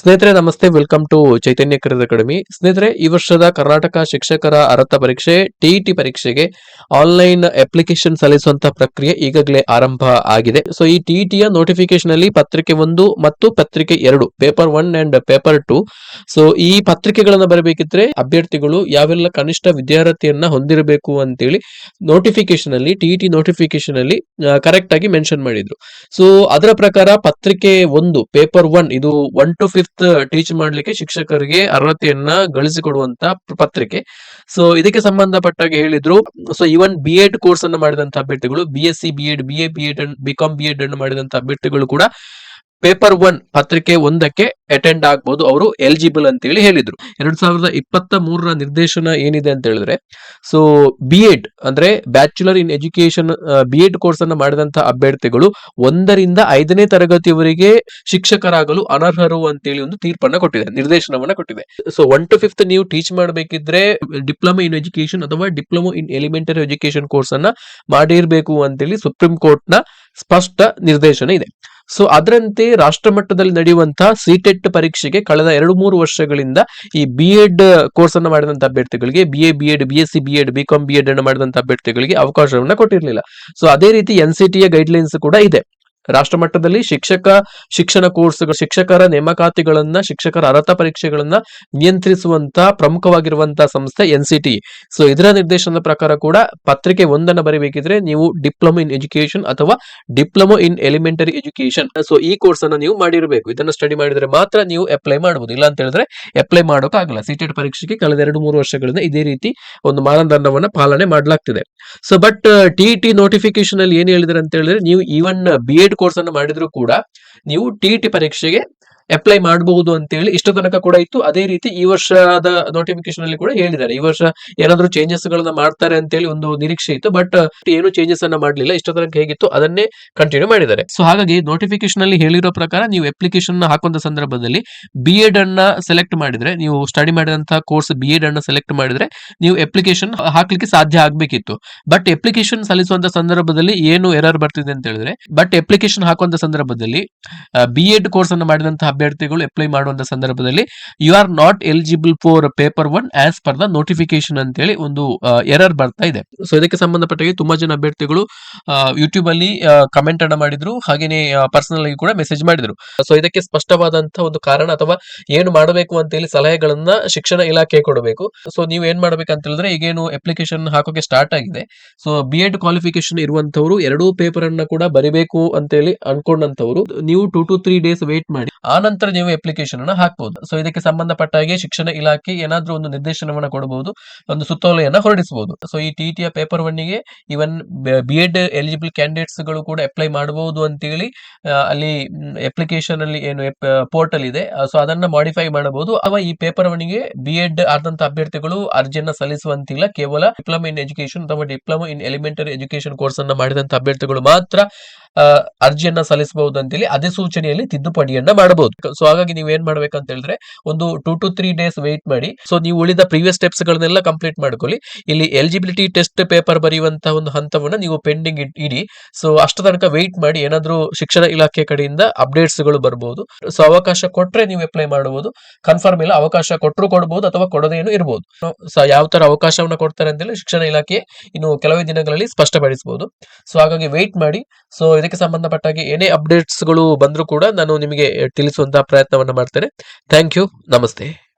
ಸ್ನೇಹಿತರೆ, ನಮಸ್ತೆ. Welcome to Chaitanya career academy ಸ್ನೇಹಿತರೆ, ಈ ವರ್ಷದ ಕರ್ನಾಟಕ ಶಿಕ್ಷಕರ ಅರ್ಹತಾ ಪರೀಕ್ಷೆ ಟಿಇಟಿ ಪರೀಕ್ಷೆಗೆ ಆನ್ಲೈನ್ ಅಪ್ಲಿಕೇಶನ್ ಸಲ್ಲಿಸುವಂತಹ ಪ್ರಕ್ರಿಯೆ ಈಗಾಗಲೇ ಆರಂಭ ಆಗಿದೆ. ಸೊ ಈ ಟಿಇಟಿಯ ನೋಟಿಫಿಕೇಶನ್ ಅಲ್ಲಿ ಪತ್ರಿಕೆ ಒಂದು ಮತ್ತು ಪತ್ರಿಕೆ ಎರಡು paper one and paper two so ಈ ಪತ್ರಿಕೆಗಳನ್ನ ಬರಬೇಕಿದ್ರೆ ಅಭ್ಯರ್ಥಿಗಳು ಯಾವೆಲ್ಲ ಕನಿಷ್ಠ ವಿದ್ಯಾರ್ಥಿಯನ್ನ ಹೊಂದಿರಬೇಕು ಅಂತೇಳಿ ನೋಟಿಫಿಕೇಶನ್ ಅಲ್ಲಿ ಟಿಇಟಿ ನೋಟಿಫಿಕೇಶನ್ ಅಲ್ಲಿ ಕರೆಕ್ಟ್ ಆಗಿ ಮೆನ್ಷನ್ ಮಾಡಿದ್ರು. ಸೊ ಅದರ ಪ್ರಕಾರ ಪತ್ರಿಕೆ ಒಂದು ಪೇಪರ್ ಒನ್ ಇದು ಒನ್ ಟು ಫಿಫ್ತ್ ಟೀಚ್ ಮಾಡ್ಲಿಕ್ಕೆ ಶಿಕ್ಷಕರಿಗೆ ಅರ್ಹತೆಯನ್ನ ಗಳಿಸಿಕೊಡುವಂತ ಪತ್ರಿಕೆ. ಸೊ ಇದಕ್ಕೆ ಸಂಬಂಧಪಟ್ಟಾಗಿ ಹೇಳಿದ್ರು so even B Ed course ಅನ್ನು ಮಾಡಿದಂತ ಅಭ್ಯರ್ಥಿಗಳು B S C B Ed B A B Ed B Com B Ed ಅನ್ನು ಮಾಡಿದಂತ ಅಭ್ಯರ್ಥಿಗಳು ಕೂಡ ಪೇಪರ್ ಒನ್ ಪತ್ರಿಕೆ ಒಂದಕ್ಕೆ ಅಟೆಂಡ್ ಆಗ್ಬಹುದು ಅವರು ಎಲಿಜಿಬಲ್ ಅಂತ ಹೇಳಿ ಹೇಳಿದ್ರು. ಎರಡ್ ಸಾವಿರದ ಇಪ್ಪತ್ತ ಮೂರರ ನಿರ್ದೇಶನ ಏನಿದೆ ಅಂತ ಹೇಳಿದ್ರೆ ಸೊ ಬಿ ಎಡ್ ಅಂದ್ರೆ bachelor in education B Ed course ಅನ್ನು ಮಾಡಿದಂತಹ ಅಭ್ಯರ್ಥಿಗಳು ಒಂದರಿಂದ ಐದನೇ ತರಗತಿಯವರೆಗೆ ಶಿಕ್ಷಕರಾಗಲು ಅನರ್ಹರು ಅಂತೇಳಿ ಒಂದು ತೀರ್ಪನ್ನ ಕೊಟ್ಟಿದೆ, ನಿರ್ದೇಶನವನ್ನ ಕೊಟ್ಟಿದೆ ಸೊ ಒನ್ ಟು ಫಿಫ್ತ್ ನೀವು ಟೀಚ್ ಮಾಡಬೇಕಿದ್ರೆ ಡಿಪ್ಲೊಮಾ ಇನ್ ಎಜುಕೇಶನ್ ಅಥವಾ diploma in elementary education course ಅನ್ನ ಮಾಡಿರ್ಬೇಕು ಅಂತೇಳಿ ಸುಪ್ರೀಂ ಕೋರ್ಟ್ನ ಸ್ಪಷ್ಟ ನಿರ್ದೇಶನ ಇದೆ. ಸೊ ಅದರಂತೆ ರಾಷ್ಟ್ರ ಮಟ್ಟದಲ್ಲಿ ನಡೆಯುವಂತಹ ಸಿಟೆಟ್ ಪರೀಕ್ಷೆಗೆ ಕಳೆದ ಎರಡು ಮೂರು ವರ್ಷಗಳಿಂದ ಈ ಬಿ ಎಡ್ ಕೋರ್ಸ್ ಅನ್ನು ಮಾಡಿದಂತ ಅಭ್ಯರ್ಥಿಗಳಿಗೆ B A B Ed B S C B Ed B Com B Ed ಅನ್ನು ಮಾಡಿದಂತ ಅಭ್ಯರ್ಥಿಗಳಿಗೆ ಅವಕಾಶವನ್ನ ಕೊಟ್ಟಿರಲಿಲ್ಲ. ಸೊ ಅದೇ ರೀತಿ ಎನ್ ಸಿ ಟಿಯ ಗೈಡ್ಲೈನ್ಸ್ ಕೂಡ ಇದೆ. ರಾಷ್ಟ್ರ ಮಟ್ಟದಲ್ಲಿ ಶಿಕ್ಷಕ ಶಿಕ್ಷಣ ಕೋರ್ಸ್ಗಳು, ಶಿಕ್ಷಕರ ನೇಮಕಾತಿಗಳನ್ನ, ಶಿಕ್ಷಕರ ಅರ್ಹತಾ ಪರೀಕ್ಷೆಗಳನ್ನ ನಿಯಂತ್ರಿಸುವಂತ ಪ್ರಮುಖವಾಗಿರುವಂತಹ ಸಂಸ್ಥೆ ಎನ್ ಸಿ ಸೊ ಇದರ ನಿರ್ದೇಶನದ ಪ್ರಕಾರ ಕೂಡ ಪತ್ರಿಕೆ ಒಂದನ್ನು ಬರೀಬೇಕಿದ್ರೆ ನೀವು ಡಿಪ್ಲೊಮಾ ಇನ್ ಎಜುಕೇಶನ್ ಅಥವಾ diploma in elementary education so ಈ ಕೋರ್ಸ್ ಅನ್ನ ನೀವು ಮಾಡಿರಬೇಕು. ಇದನ್ನ ಸ್ಟಡಿ ಮಾಡಿದ್ರೆ ಮಾತ್ರ ನೀವು ಅಪ್ಲೈ ಮಾಡಬಹುದು ಇಲ್ಲ ಅಂತ ಹೇಳಿದ್ರೆ ಅಪ್ಲೈ ಮಾಡೋಕ್ಕಾಗಲ್ಲ. ಸಿಟೆಟ್ ಪರೀಕ್ಷೆಗೆ ಕಳೆದ ಎರಡು, ಮೂರು ವರ್ಷಗಳಿಂದ ಇದೇ ರೀತಿ ಒಂದು ಮಾನದಂಡವನ್ನ ಪಾಲನೆ ಮಾಡಲಾಗ್ತಿದೆ. So but T T notification ಅಲ್ಲಿ ಏನ್ ಹೇಳಿದ್ರೆ ಅಂತ ಹೇಳಿದ್ರೆ ನೀವು ಈವನ್ ಬಿ ಎಡ್ ಕೋರ್ಸ್ ಅನ್ನು ಮಾಡಿದ್ರು ಕೂಡ ನೀವು ಟಿ ಪರೀಕ್ಷೆಗೆ ಅಪ್ಲೈ ಮಾಡಬಹುದು ಅಂತೇಳಿ ಇಷ್ಟು ತನಕ ಕೂಡ ಇತ್ತು. ಅದೇ ರೀತಿ ಈ ವರ್ಷದ ನೋಟಿಫಿಕೇಶನ್ ಅಲ್ಲಿ ಕೂಡ ಹೇಳಿದ್ದಾರೆ. ಈ ವರ್ಷ ಏನಾದ್ರೂ ಚೇಂಜಸ್ ಗಳನ್ನ ಮಾಡ್ತಾರೆ ಅಂತೇಳಿ ಒಂದು ನಿರೀಕ್ಷೆ ಇತ್ತು. ಬಟ್ ಏನು ಚೇಂಜಸ್ ಅನ್ನ ಮಾಡಲಿಲ್ಲ. ಇಷ್ಟು ತನಕ ಹೇಗಿತ್ತು ಅದನ್ನೇ ಕಂಟಿನ್ಯೂ ಮಾಡಿದ್ದಾರೆ. ಸೊ ಹಾಗಾಗಿ ನೋಟಿಫಿಕೇಶನ್ ಅಲ್ಲಿ ಹೇಳಿರೋ ಪ್ರಕಾರ ನೀವು ಅಪ್ಲಿಕೇಶನ್ ಹಾಕುವಂತ ಸಂದರ್ಭದಲ್ಲಿ ಬಿ ಎಡ್ ಅನ್ನ ಸೆಲೆಕ್ಟ್ ಮಾಡಿದ್ರೆ, ನೀವು ಸ್ಟಡಿ ಮಾಡಿದಂತಹ ಕೋರ್ಸ್ ಬಿ ಎಡ್ ಅನ್ನ ಸೆಲೆಕ್ಟ್ ಮಾಡಿದ್ರೆ ನೀವು ಅಪ್ಲಿಕೇಶನ್ ಹಾಕ್ಲಿಕ್ಕೆ ಸಾಧ್ಯ ಆಗ್ಬೇಕಿತ್ತು. ಬಟ್ ಅಪ್ಲಿಕೇಶನ್ ಸಲ್ಲಿಸುವಂತ ಸಂದರ್ಭದಲ್ಲಿ ಏನು ಎರರ್ ಬರ್ತಿದೆ ಅಂತ ಹೇಳಿದ್ರೆ ಬಟ್ ಅಪ್ಲಿಕೇಶನ್ ಹಾಕುವಂತ ಸಂದರ್ಭದಲ್ಲಿ ಬಿ ಎಡ್ ಕೋರ್ಸ್ ಅನ್ನು ಮಾಡಿದಂತಹ ಅಭ್ಯರ್ಥಿಗಳು ಅಪ್ಲೈ ಮಾಡುವಂತ ಸಂದರ್ಭದಲ್ಲಿ you are not eligible for paper one as per the notification ಅಂತೇಳಿ ಒಂದು ಎರರ್ ಬರ್ತಾ ಇದೆ. ಸೊ ಇದಕ್ಕೆ ಸಂಬಂಧಪಟ್ಟಾಗಿ ತುಂಬಾ ಜನ ಅಭ್ಯರ್ಥಿಗಳು ಯೂಟ್ಯೂಬ್ ಅಲ್ಲಿ ಕಮೆಂಟ್ ಅನ್ನ ಮಾಡಿದ್ರು, ಹಾಗೇನೆ ಪರ್ಸನಲ್ ಆಗಿ ಕೂಡ ಮೆಸೇಜ್ ಮಾಡಿದ್ರು. ಸೊ ಇದಕ್ಕೆ ಸ್ಪಷ್ಟವಾದಂತಹ ಒಂದು ಕಾರಣ ಅಥವಾ ಏನು ಮಾಡಬೇಕು ಅಂತ ಹೇಳಿ ಸಲಹೆಗಳನ್ನ ಶಿಕ್ಷಣ ಇಲಾಖೆ ಕೊಡಬೇಕು. ಸೊ ನೀವು ಏನ್ ಅಂತ ಹೇಳಿದ್ರೆ, ಈಗೇನು ಅಪ್ಲಿಕೇಶನ್ ಹಾಕೋಕೆ ಸ್ಟಾರ್ಟ್ ಆಗಿದೆ. ಸೊ ಬಿ ಎಡ್ ಕ್ವಾಲಿಫಿಕೇಶನ್ ಇರುವಂತವ್ರು ಎರಡೂ ಪೇಪರ್ ಅನ್ನ ಕೂಡ ಬರಿಬೇಕು ಅಂತೇಳಿ ಅನ್ಕೊಂಡಂತವ್ರು ನೀವು two to three days wait ಮಾಡಿ. ಆ ನಂತರ ನೀವು ಅಪ್ಲಿಕೇಶನ್ ಅನ್ನು ಹಾಕಬಹುದು ಸೊ ಇದಕ್ಕೆ ಸಂಬಂಧಪಟ್ಟ ಹಾಗೆ ಶಿಕ್ಷಣ ಇಲಾಖೆ ಏನಾದ್ರೂ ಒಂದು ನಿರ್ದೇಶನವನ್ನು ಕೊಡಬಹುದು ಒಂದು ಸುತ್ತೋಲೆಯನ್ನು ಹೊರಡಿಸಬಹುದು ಸೊ ಈ ಟಿ ಟಿಯ ಪೇಪರ್ ಒನ್ಗೆ ಇವನ್ ಬಿ ಎಡ್ ಎಲಿಜಿಬಲ್ ಕ್ಯಾಂಡಿಡೇಟ್ಸ್ಗಳು ಕೂಡ ಅಪ್ಲೈ ಮಾಡಬಹುದು ಅಂತೇಳಿ ಹೇಳಿ ಅಲ್ಲಿ ಅಪ್ಲಿಕೇಶನ್ ಅಲ್ಲಿ ಏನು ಪೋರ್ಟಲ್ ಇದೆ. ಸೊ ಅದನ್ನ ಮಾಡಿಫೈ ಮಾಡಬಹುದು. ಅಥವಾ ಈ ಪೇಪರ್ ಒನ್ಗೆ ಬಿ ಎಡ್ ಆದಂತಹ ಅಭ್ಯರ್ಥಿಗಳು ಅರ್ಜಿಯನ್ನು ಸಲ್ಲಿಸುವಂತಿಲ್ಲ. ಕೇವಲ ಡಿಪ್ಲೊಮಾ ಇನ್ ಎಜುಕೇಶನ್ ಅಥವಾ diploma in elementary education course ಅನ್ನು ಮಾಡಿದಂತ ಅಭ್ಯರ್ಥಿಗಳು ಮಾತ್ರ ಅರ್ಜಿಯನ್ನ ಸಲ್ಲಿಸಬಹುದು ಅಂತೇಳಿ ಅಧಿಸೂಚನೆಯಲ್ಲಿ ತಿದ್ದುಪಡಿಯನ್ನ ಮಾಡಬಹುದು. ಸೊ ಹಾಗಾಗಿ ನೀವು ಏನ್ ಮಾಡ್ಬೇಕಂತ ಹೇಳಿದ್ರೆ ಒಂದು two to three days wait ಮಾಡಿ. ಸೊ ನೀವು ಉಳಿದ ಪ್ರೀವಿಯಸ್ ಸ್ಟೆಪ್ಸ್ ಗಳನ್ನೆಲ್ಲ ಕಂಪ್ಲೀಟ್ ಮಾಡ್ಕೊಳ್ಳಿ. ಇಲ್ಲಿ ಎಲಿಜಿಬಿಲಿಟಿ ಟೆಸ್ಟ್ ಪೇಪರ್ ಬರೆಯುವಂತಹ ಒಂದು ಹಂತವನ್ನ ನೀವು ಪೆಂಡಿಂಗ್ ಇಡಿ ಸೊ ಅಷ್ಟು ತನಕ ವೇಟ್ ಮಾಡಿ ಏನಾದ್ರೂ ಶಿಕ್ಷಣ ಇಲಾಖೆ ಕಡೆಯಿಂದ ಅಪ್ಡೇಟ್ಸ್ಗಳು ಬರಬಹುದು ಸೊ ಅವಕಾಶ ಕೊಟ್ರೆ ನೀವು ಅಪ್ಲೈ ಮಾಡಬಹುದು. ಕನ್ಫರ್ಮ್ ಇಲ್ಲ, ಅವಕಾಶ ಕೊಟ್ಟರು ಕೊಡಬಹುದು ಅಥವಾ ಕೊಡದೇನು ಇರಬಹುದು ಸೊ ಯಾವ ತರ ಅವಕಾಶವನ್ನ ಕೊಡ್ತಾರೆ ಅಂತೇಳಿ ಶಿಕ್ಷಣ ಇಲಾಖೆ ಇನ್ನು ಕೆಲವೇ ದಿನಗಳಲ್ಲಿ ಸ್ಪಷ್ಟಪಡಿಸಬಹುದು ಸೊ ಹಾಗಾಗಿ ವೇಟ್ ಮಾಡಿ. ಸೊ ಇದಕ್ಕೆ ಸಂಬಂಧಪಟ್ಟಾಗಿ ಏನೇ ಅಪ್ಡೇಟ್ಸ್ಗಳು ಬಂದರೂ ಕೂಡ ನಾನು ನಿಮಗೆ ತಿಳಿಸುವಂತಹ ಪ್ರಯತ್ನವನ್ನು ಮಾಡ್ತೇನೆ. ಥ್ಯಾಂಕ್ ಯು ನಮಸ್ತೆ.